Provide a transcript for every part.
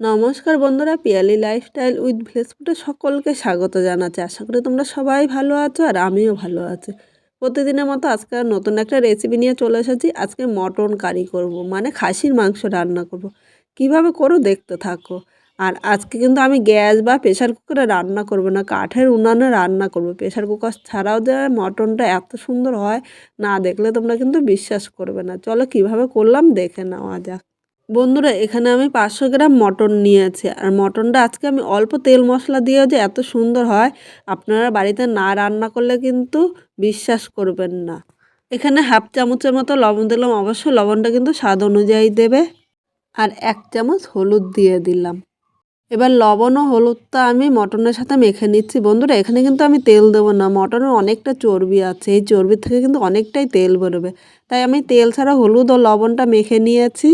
নমস্কার বন্ধুরা, Piyali lifestyle with village ফুডে সকলকে স্বাগত জানাচ্ছি। আশা করি তোমরা সবাই ভালো আছো আর আমিও ভালো আছি। প্রতিদিনের মতো আজকে নতুন একটা রেসিপি নিয়ে চলে এসেছি। আজকে মটন কারি করব মানে খাসির মাংস রান্না করব। কীভাবে করো দেখতে থাকো। আর আজকে কিন্তু আমি গ্যাস বা প্রেশার কুকারে রান্না করব না, কাঠের উনানে রান্না করব। প্রেশার কুকার ছাড়াও যে মটনটা এত সুন্দর হয়, না দেখলে তোমরা কিন্তু বিশ্বাস করবে না। চলো কীভাবে করলাম দেখে নেওয়া যাক। বন্ধুরা, এখানে আমি পাঁচশো গ্রাম মটন নিয়েছি। আর মটনটা আজকে আমি অল্প তেল মশলা দিয়েও যে এত সুন্দর হয়, আপনারা বাড়িতে না রান্না করলে কিন্তু বিশ্বাস করবেন না। এখানে হাফ চামচের মতো লবণ দিলাম। অবশ্যই লবণটা কিন্তু স্বাদ অনুযায়ী দেবে। আর এক চামচ হলুদ দিয়ে দিলাম। এবার লবণ ও হলুদটা আমি মটনের সাথে মেখে নিচ্ছি। বন্ধুরা, এখানে কিন্তু আমি তেল দেবো না। মটনের অনেকটা চর্বি আছে। এই চর্বির থেকে কিন্তু অনেকটাই তেল বেরোবে। তাই আমি তেল ছাড়া হলুদ ও লবণটা মেখে নিয়েছি।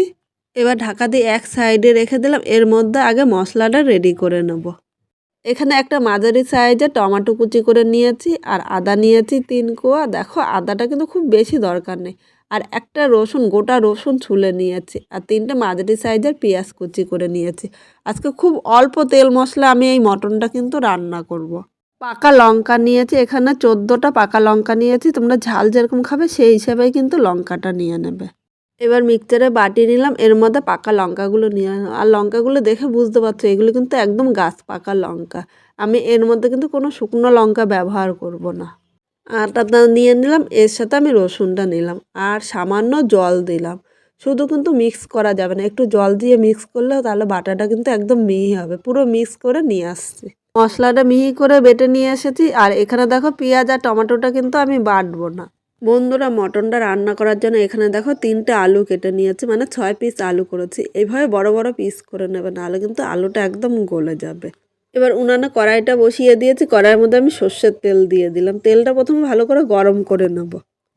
এবার ঢাকা দিয়ে এক সাইডে রেখে দিলাম। এর মধ্যে আগে মশলাটা রেডি করে নেব। এখানে একটা মাঝারি সাইজে টমাটো কুচি করে নিয়েছি আর আদা নিয়েছি তিন কোয়া। দেখো, আদাটা কিন্তু খুব বেশি দরকার নেই। আর একটা রসুন, গোটা রসুন ছুলে নিয়েছি আর তিনটে মাঝারি সাইজের পেঁয়াজ কুচি করে নিয়েছি। আজকে খুব অল্প তেল মশলা আমি এই মটনটা কিন্তু রান্না করব। পাকা লঙ্কা নিয়েছি, এখানে চোদ্দোটা পাকা লঙ্কা নিয়েছি। তোমরা ঝাল যেরকম খাবে সেই হিসাবেই কিন্তু লঙ্কাটা নিয়ে নেবে। এবার মিক্সচারে বাটি নিলাম, এর মধ্যে পাকা লঙ্কাগুলো নিয়ে আর লঙ্কাগুলো দেখে বুঝতে পারছ, এগুলো কিন্তু একদম গাছ পাকা লঙ্কা। আমি এর মধ্যে কিন্তু কোনো শুকনো লঙ্কা ব্যবহার করব না। আটা নিয়ে নিলাম, এর সাথে আমি রসুনটা নিলাম আর সামান্য জল দিলাম। শুধু কিন্তু মিক্স করা যাবে না, একটু জল দিয়ে মিক্স করলে তাহলে বাটাটা কিন্তু একদম মিহি হবে, পুরো মিক্স করে নিয়ে আসছি। মশলাটা মিহি করে বেটে নিয়ে এসেছি, আর এখানে দেখো পেঁয়াজ আর টমেটোটা কিন্তু আমি বাটবো না। বন্ধুরা মটনটা রান্না করার জন্য এখানে দেখো তিনটে আলু কেটে নিয়েছি মানে ছয় পিস আলু করেছি। এইভাবে বড় বড় পিস করে নেবে, নাহলে কিন্তু আলুটা একদম গলে যাবে। এবার উনানে কড়াইটা বসিয়ে দিয়েছি, কড়াইয়ের মধ্যে আমি সর্ষের তেল দিয়ে দিলাম। তেলটা প্রথমে ভালো করে গরম করে নেব।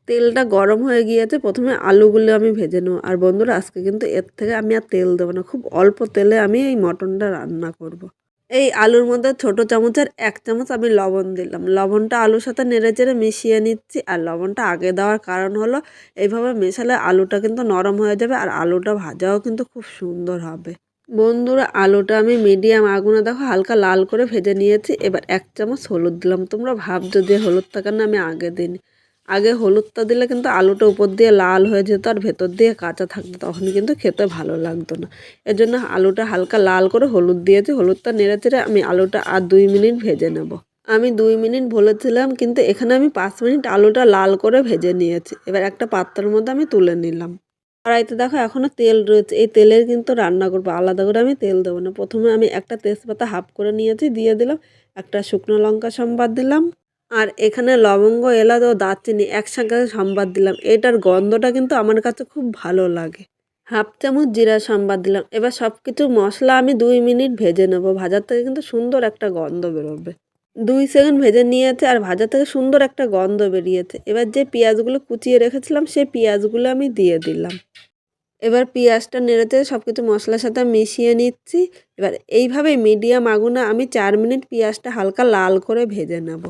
তেলটা গরম হয়ে গিয়েছে, প্রথমে আলুগুলো আমি ভেজে নেব। আর বন্ধুরা, আজকে কিন্তু এর থেকে আমি আর তেল দেবো না, খুব অল্প তেলে আমি এই মটনটা রান্না করব। এই আলুর মধ্যে ছোট চামচের এক চামচ আমি লবণ দিলাম। লবণটা আলুর সাথে নেড়ে চেড়ে মিশিয়ে নিচ্ছি আর লবণটা আগে দেওয়ার কারণ হলো এইভাবে মেশালে আলুটা কিন্তু নরম হয়ে যাবে আর আলুটা ভাজাও কিন্তু খুব সুন্দর হবে। বন্ধুরা, আলুটা আমি মিডিয়াম আগুনে দেখো হালকা লাল করে ভেজে নিয়েছি। এবার এক চামচ হলুদ দিলাম। তোমরা ভাবছ যে হলুদটা কেন আমি আগে দিইনি? আগে হলুদটা দিলে কিন্তু আলুটা উপর দিয়ে লাল হয়ে যেত আর ভেতর দিয়ে কাঁচা থাকতো, তখন কিন্তু খেতে ভালো লাগতো না। এর জন্য আলুটা হালকা লাল করে হলুদ দিয়েছি, হলুদটা নেড়ে চেড়ে আমি আলুটা আর দুই মিনিট ভেজে নেব। আমি দুই মিনিট বলেছিলাম, কিন্তু এখানে আমি পাঁচ মিনিট আলুটা লাল করে ভেজে নিয়েছি। এবার একটা পাত্রের মধ্যে আমি তুলে নিলাম। কড়াইতে দেখো এখনও তেল রয়েছে, এই তেলের কিন্তু রান্না করব, আলাদা করে আমি তেল দেবো না। প্রথমে আমি একটা তেজপাতা হাফ করে নিয়েছি, দিয়ে দিলাম একটা শুকনো লঙ্কা সম্বাদ দিলাম। আর এখানে লবঙ্গ, এলাচ ও দারচিনি একসঙ্গে সম্বাদ দিলাম। এটার গন্ধটা কিন্তু আমার কাছে খুব ভালো লাগে। হাফ চামচ জিরা সম্বাদ দিলাম। এবার সব কিছু মশলা আমি দুই মিনিট ভেজে নেব। ভাজার থেকে কিন্তু সুন্দর একটা গন্ধ বেরোবে। দুই সেকেন্ড ভেজে নিয়েছে আর ভাজা থেকে সুন্দর একটা গন্ধ বেরিয়েছে। এবার যে পেঁয়াজগুলো কুচিয়ে রেখেছিলাম, সেই পেঁয়াজগুলো আমি দিয়ে দিলাম। এবার পেঁয়াজটা নেড়েতে সব কিছু মশলার সাথে মিশিয়ে নিচ্ছি। এবার এইভাবে মিডিয়াম আগুনে আমি চার মিনিট পেঁয়াজটা হালকা লাল করে ভেজে নেব।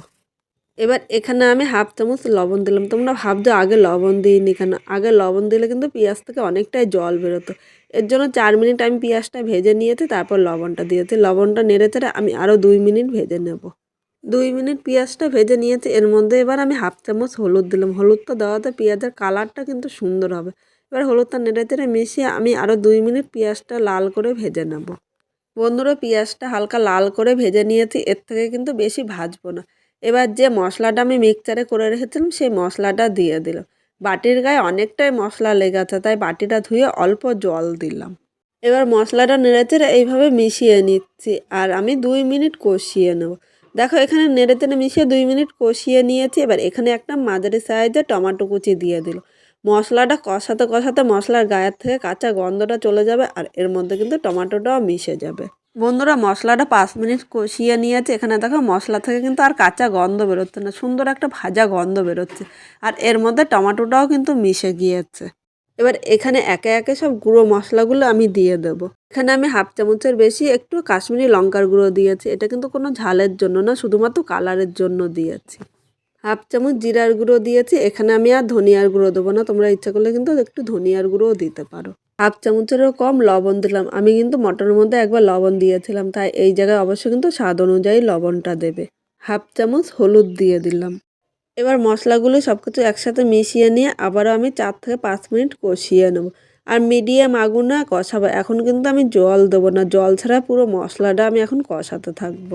এবার এখানে আমি হাফ চামচ লবণ দিলাম। তোমরা ভাবছ আগে লবণ দিইনি কেন আগে লবণ দিলে কিন্তু পেঁয়াজ থেকে অনেকটাই জল বেরোতো। এর জন্য চার মিনিট আমি পেঁয়াজটা ভেজে নিয়েছি, তারপর লবণটা দিয়েছি। লবণটা নেড়ে চেড়ে আমি আরও দুই মিনিট ভেজে নেব। দুই মিনিট পেঁয়াজটা ভেজে নিয়েছি। এর মধ্যে এবার আমি হাফ চামচ হলুদ দিলাম। হলুদটা দেওয়াতে পেঁয়াজের কালারটা কিন্তু সুন্দর হবে। এবার হলুদটা নেড়ে চেড়ে মিশিয়ে আমি আরও দুই মিনিট পেঁয়াজটা লাল করে ভেজে নেব। বন্ধুরা, পেঁয়াজটা হালকা লাল করে ভেজে নিয়েছি। এর থেকে কিন্তু বেশি ভাজবো না। এবার যে মশলাটা আমি মিক্সচারে করে রেখেছিলাম, সেই মশলাটা দিয়ে দিলাম বাটির গায়ে অনেকটাই মশলা লেগেছে, তাই বাটিটা ধুয়ে অল্প জল দিলাম। এবার মশলাটা নেড়েচেড়ে এইভাবে মিশিয়ে নিচ্ছি, আর আমি দুই মিনিট কষিয়ে নেব। দেখো, এখানে নেড়ে তেড়ে মিশিয়ে দুই মিনিট কষিয়ে নিয়েছি। এবার এখানে একটা মাঝারি সাইজে টমাটো কুচি দিয়ে দিল। মশলাটা কষাতে কষাতে মশলার গায়ের থেকে কাঁচা গন্ধটা চলে যাবে, আর এর মধ্যে কিন্তু টমাটোটাও মিশে যাবে। বন্ধুরা, মশলাটা পাঁচ মিনিট কষিয়ে নিয়েছে। এখানে দেখো, মশলা থেকে কিন্তু আর কাঁচা গন্ধ বেরোচ্ছে না, সুন্দর একটা ভাজা গন্ধ বেরোচ্ছে। আর এর মধ্যে টমাটোটাও কিন্তু মিশে গিয়েছে। এবার এখানে একে একে সব গুঁড়ো মশলাগুলো আমি দিয়ে দেবো। এখানে আমি হাফ চামচের বেশি একটু কাশ্মীরি লঙ্কার গুঁড়ো দিয়েছি। এটা কিন্তু কোনো ঝালের জন্য না, শুধুমাত্র কালারের জন্য দিয়েছি। হাফ চামচ জিরার গুঁড়ো দিয়েছি। এখানে আমি আর ধনিয়ার গুঁড়ো দেবো না, তোমরা ইচ্ছা করলে কিন্তু একটু ধনিয়ার গুঁড়োও দিতে পারো। হাফ চামচেরও কম লবণ দিলাম। আমি কিন্তু মটনের মধ্যে একবার লবণ দিয়েছিলাম, তাই এই জায়গায় অবশ্যই কিন্তু স্বাদ অনুযায়ী লবণটা দেবে। হাফ চামচ হলুদ দিয়ে দিলাম। এবার মশলাগুলো সব কিছু একসাথে মিশিয়ে নিয়ে আবারও আমি চার থেকে পাঁচ মিনিট কষিয়ে নেব। আর মিডিয়াম আগুনে কষাবো, এখন কিন্তু আমি জল দেবো না। জল ছাড়া পুরো মশলাটা আমি এখন কষাতে থাকব।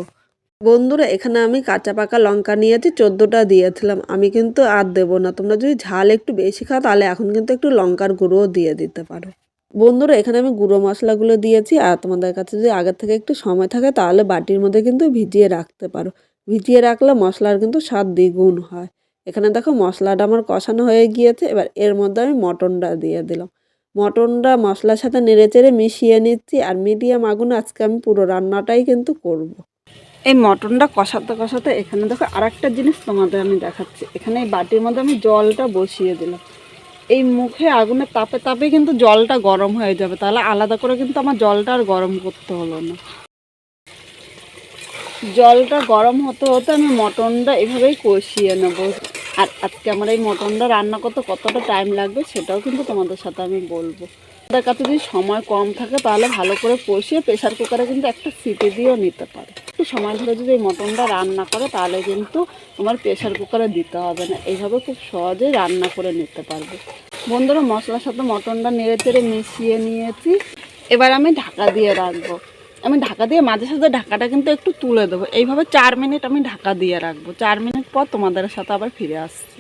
বন্ধুরা, এখানে আমি কাঁচা পাকা লঙ্কা নিয়েছি, চোদ্দোটা দিয়েছিলাম। আমি কিন্তু আর দেবো না। তোমরা যদি ঝাল একটু বেশি খাও, তাহলে এখন কিন্তু একটু লঙ্কার গুঁড়োও দিয়ে দিতে পারো। বন্ধুরা, এখানে আমি গুঁড়ো মশলাগুলো দিয়েছি আর তোমাদের কাছে যদি আগের থেকে একটু সময় থাকে তাহলে বাটির মধ্যে কিন্তু ভিজিয়ে রাখতে পারো। ভিজিয়ে রাখলে মশলার কিন্তু স্বাদ দ্বিগুণ হয়। এখানে দেখো মশলাটা আমার কষানো হয়ে গিয়েছে, এবার এর মধ্যে আমি মটনটা দিয়ে দিলাম। মটনটা মশলার সাথে নেড়ে চেড়ে মিশিয়ে নিচ্ছি আর মিডিয়াম আগুন আজকে আমি পুরো রান্নাটাই কিন্তু করব। এই মটনটা কষাতে কষাতে এখানে দেখো আর জিনিস তোমাদের আমি দেখাচ্ছি। এখানে এই বাটির মধ্যে আমি জলটা বসিয়ে দিলাম। এই মুখে আগুনের তাপে তাপে কিন্তু জলটা গরম হয়ে যাবে। তাহলে আলাদা করে কিন্তু আমার জলটা আর গরম করতে হলো না। জলটা গরম হতে হতে আমি মটনটা এভাবেই কষিয়ে নেব। আর আজকে আমার এই মটনটা রান্না করতে কতটা টাইম লাগবে সেটাও কিন্তু তোমাদের সাথে আমি বলব। তাদের কাছে যদি সময় কম থাকে, তাহলে ভালো করে কষিয়ে প্রেশার কুকারে কিন্তু একটা সিটি দিয়েও নিতে পারে। একটু সময় ধরে যদি মটনটা রান্না করে, তাহলে কিন্তু তোমার প্রেশার কুকারে দিতে হবে না। এইভাবে খুব সহজেই রান্না করে নিতে পারবে। বন্ধুরা, মশলার সাথে মটনটা নেড়ে চেড়ে মিশিয়ে নিয়েছি। এবার আমি ঢাকা দিয়ে রাখব। আমি ঢাকা দিয়ে মাঝে সাঝে ঢাকাটা কিন্তু একটু তুলে দেবো। এইভাবে চার মিনিট আমি ঢাকা দিয়ে রাখব। চার মিনিট পর তোমাদের সাথে আবার ফিরে আসছি।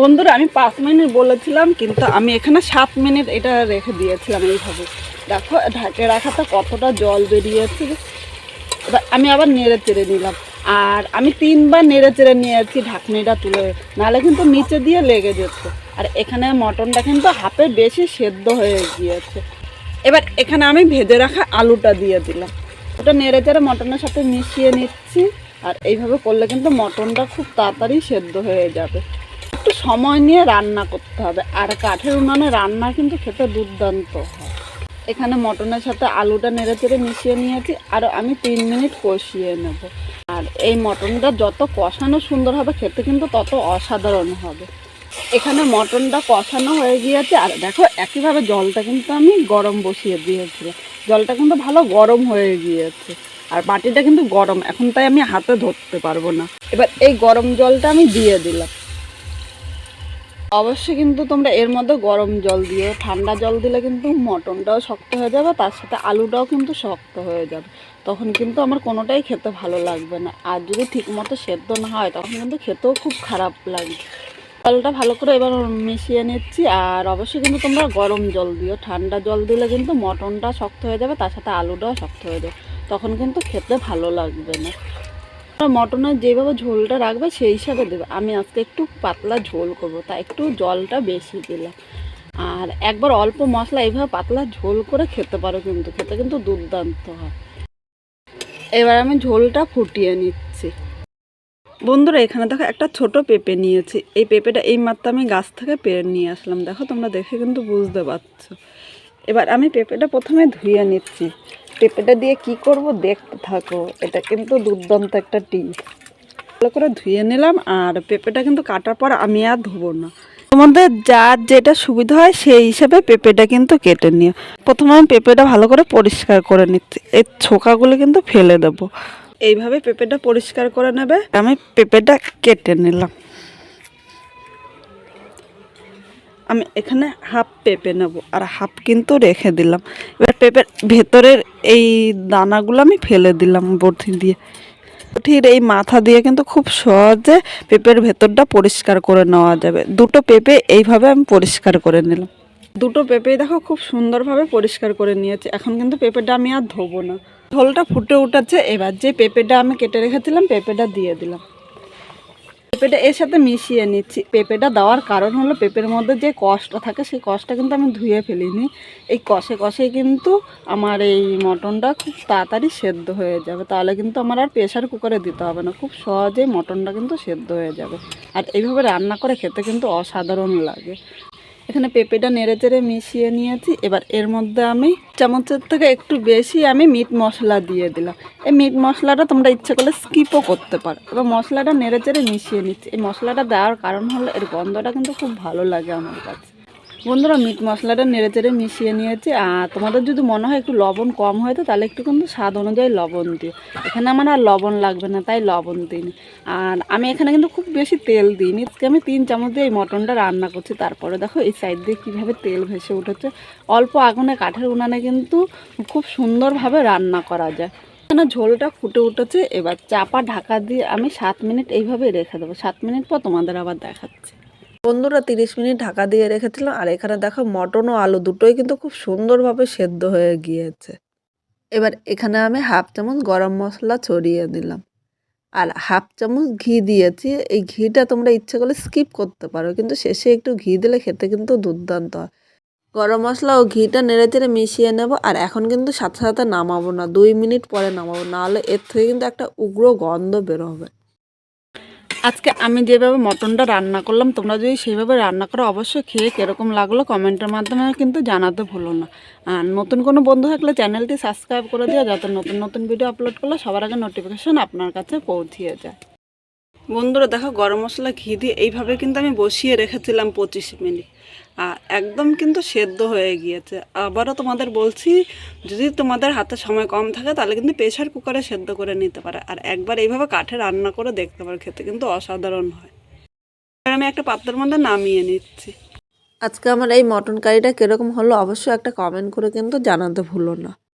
বন্ধুরা, আমি পাঁচ মিনিট বলেছিলাম, কিন্তু আমি এখানে সাত মিনিট এটা রেখে দিয়েছিলাম এইভাবে। দেখো, ঢাকে রাখাটা কতটা জল বেরিয়েছে। এবার আমি আবার নেড়ে চেড়ে নিলাম। আর আমি তিনবার নেড়ে চেড়ে নিয়েছি ঢাকনিটা তুলে, নাহলে কিন্তু নিচে দিয়ে লেগে যেত। আর এখানে মটনটা কিন্তু হাফে বেশি সেদ্ধ হয়ে গিয়েছে। এবার এখানে আমি ভেজে রাখা আলুটা দিয়ে দিলাম। ওটা নেড়ে চেড়ে মটনের সাথে মিশিয়ে নিচ্ছি। আর এইভাবে করলে কিন্তু মটনটা খুব তাড়াতাড়ি সেদ্ধ হয়ে যাবে। একটু সময় নিয়ে রান্না করতে হবে। আর কাঠের উনানে রান্না কিন্তু খেতে দুর্দান্ত হয়। এখানে মটনের সাথে আলুটা নেড়ে চেড়ে মিশিয়ে নিয়েছি, আর আমি তিন মিনিট কষিয়ে নেব। আর এই মটনটা যত কষানো সুন্দর হবে, খেতে কিন্তু তত অসাধারণ হবে। এখানে মটনটা কষানো হয়ে গিয়েছে, আর দেখো একইভাবে জলটা কিন্তু আমি গরম বসিয়ে দিয়েছিলাম। জলটা কিন্তু ভালো গরম হয়ে গিয়েছে, আর বাটিটা কিন্তু গরম, এখন তাই আমি হাতে ধরতে পারব না। এবার এই গরম জলটা আমি দিয়ে দিলাম। অবশ্যই কিন্তু তোমরা এর মধ্যে গরম জল দিও, ঠান্ডা জল দিলে কিন্তু মটনটাও শক্ত হয়ে যাবে, তার সাথে আলুটাও কিন্তু শক্ত হয়ে যাবে। তখন কিন্তু আমার কোনোটাই খেতে ভালো লাগবে না। আর যদি ঠিকমতো সেদ্ধ না হয়, তখন কিন্তু খেতেও খুব খারাপ লাগবে জলটা ভালো করে এবার মিশিয়ে নিচ্ছি, আর অবশ্যই কিন্তু তোমরা গরম জল দিও। ঠান্ডা জল দিলে কিন্তু মটনটা শক্ত হয়ে যাবে, তার সাথে আলুটাও শক্ত হয়ে যাবে। তখন কিন্তু খেতে ভালো লাগবে না। মটনের যেভাবে ঝোলটা রাখবে সেই হিসাবে দেবে। আমি আজকে একটু পাতলা ঝোল করব, তা একটু জলটা বেশি দিলাম। আর একবার অল্প মশলা এইভাবে পাতলা ঝোল করে খেতে পারো কিন্তু, খেতে কিন্তু দুর্দান্ত হয়। এবার আমি ঝোলটা ফুটিয়ে নিচ্ছি। বন্ধুরা, এখানে দেখো একটা ছোট পেঁপে নিয়েছি। এই পেঁপেটা এই মাত্র আমি গাছ থেকে পেরে নিয়ে আসলাম। দেখো, তোমরা দেখে কিন্তু বুঝতে পারছ। এবার আমি পেঁপেটা প্রথমে ধুয়ে নিচ্ছি। পেঁপেটা দিয়ে কি করব দেখতে থাকো, এটা কিন্তু দুর্দান্ত একটা টিপ ভালো করে ধুয়ে নিলাম আর পেঁপেটা কিন্তু কাটার পর আমি আর ধোবো না। তোমাদের যার যেটা সুবিধা হয় সেই হিসাবে পেঁপেটা কিন্তু কেটে নিও। প্রথমে আমি পেঁপেটা ভালো করে পরিষ্কার করে নিচ্ছি। এর ছোকাগুলো কিন্তু ফেলে দেবো। এইভাবে পেঁপেটা পরিষ্কার করে নেবে। আমি পেঁপেটা কেটে নিলাম। আমি এখানে হাফ পেঁপে নেব আর হাফ কিন্তু রেখে দিলাম। এবার পেঁপের ভেতরের এই দানাগুলো আমি ফেলে দিলাম বটি দিয়ে। বটির এই মাথা দিয়ে কিন্তু খুব সহজে পেঁপের ভেতরটা পরিষ্কার করে নেওয়া যাবে। দুটো পেঁপে এইভাবে আমি পরিষ্কার করে নিলাম। দুটো পেঁপে দেখো খুব সুন্দরভাবে পরিষ্কার করে নিয়েছি। এখন কিন্তু পেঁপেটা আমি আর ধোবো না। ঝোলটা ফুটে উঠেছে। এবার যে পেঁপেটা আমি কেটে রেখেছিলাম, পেঁপেটা দিয়ে দিলাম। পেঁপেটা এর সাথে মিশিয়ে নিচ্ছি। পেঁপেটা দেওয়ার কারণ হলো পেঁপের মধ্যে যে কষটা থাকে সেই কষটা কিন্তু আমি ধুয়ে ফেলিনি। এই কষে কষে কিন্তু আমার এই মটনটা খুব তাড়াতাড়ি সেদ্ধ হয়ে যাবে। তাহলে কিন্তু আমার আর প্রেশার কুকারে দিতে হবে না। খুব সহজেই মটনটা কিন্তু সেদ্ধ হয়ে যাবে। আর এইভাবে রান্না করে খেতে কিন্তু অসাধারণ লাগে। এখানে পেঁপেটা নেড়ে চেড়ে মিশিয়ে নিয়েছি। এবার এর মধ্যে আমি চামচের থেকে একটু বেশি আমি মিট মশলা দিয়ে দিলাম। এই মিট মশলাটা তোমরা ইচ্ছে করলে স্কিপও করতে পারো। এবার মশলাটা নেড়ে চেড়ে মিশিয়ে নিচ্ছি। এই মশলাটা দেওয়ার কারণ হলো এর গন্ধটা কিন্তু খুব ভালো লাগে আমার কাছে। বন্ধুরা মিট মশলাটা নেড়ে চেড়ে মিশিয়ে নিয়েছি। আর তোমাদের যদি মনে হয় একটু লবণ কম হয় তো তাহলে একটু কিন্তু স্বাদ অনুযায়ী লবণ দিও। এখানে আমার আর লবণ লাগবে না, তাই লবণ দিইনি। আর আমি এখানে কিন্তু খুব বেশি তেল দিইনি। আজকে আমি তিন চামচ দিয়ে এই মটনটা রান্না করছি। তারপরে দেখো এই সাইড দিয়ে কীভাবে তেল ভেসে উঠেছে। অল্প আগুনে, কাঠের উনানে কিন্তু খুব সুন্দরভাবে রান্না করা যায়। এখানে ঝোলটা ফুটে উঠেছে। এবার চাপা ঢাকা দিয়ে আমি সাত মিনিট এইভাবে রেখে দেবো। সাত মিনিট পর তোমাদের আবার দেখাচ্ছি। বন্ধুরা তিরিশ মিনিট ঢাকা দিয়ে রেখেছিলাম আর এখানে দেখো মটন ও আলু দুটোই কিন্তু খুব সুন্দরভাবে সেদ্ধ হয়ে গিয়েছে। এবার এখানে আমি হাফ চামচ গরম মশলা ছড়িয়ে দিলাম। আর হাফ চামচ ঘি দিয়েছি, এই ঘিটা তোমরা ইচ্ছে করলে স্কিপ করতে পারো, কিন্তু শেষে একটু ঘি দিলে খেতে কিন্তু দুর্দান্ত হয়। গরম মশলা ও ঘিটা নেড়ে চেড়ে মিশিয়ে নেব, আর এখন কিন্তু সাথে সাথে নামাবো না, দুই মিনিট পরে নামাবো, নাহলে এর থেকে কিন্তু একটা উগ্র গন্ধ বেরোবে আজকে আমি যেভাবে মটনটা রান্না করলাম, তোমরা যদি সেইভাবে রান্না করো, অবশ্যই খেয়ে কীরকম লাগল কমেন্টের মাধ্যমে কিন্তু জানাতে ভুলো না। আর নতুন কোনো বন্ধু থাকলে চ্যানেলটি সাবস্ক্রাইব করে দিও, যাতে নতুন নতুন ভিডিও আপলোড করলে সবার আগে নোটিফিকেশান আপনার কাছে পৌঁছিয়ে যায়। বন্ধুরা, দেখো গরম মশলা ঘি দিয়ে এইভাবে কিন্তু আমি বসিয়ে রেখেছিলাম পঁচিশ মিনিট। আর একদম কিন্তু সেদ্ধ হয়ে গিয়েছে। আবারও তোমাদের বলছি, যদি তোমাদের হাতে সময় কম থাকে, তাহলে কিন্তু প্রেশার কুকারে সেদ্ধ করে নিতে পারে। আর একবার এইভাবে কাঠে রান্না করে দেখতে পারো, খেতে কিন্তু অসাধারণ হয়। আমি একটা পাত্রের মধ্যে নামিয়ে নিচ্ছি। আজকে আমার এই মটন কারিটা কীরকম হলো, অবশ্যই একটা কমেন্ট করে কিন্তু জানাতে ভুলো না।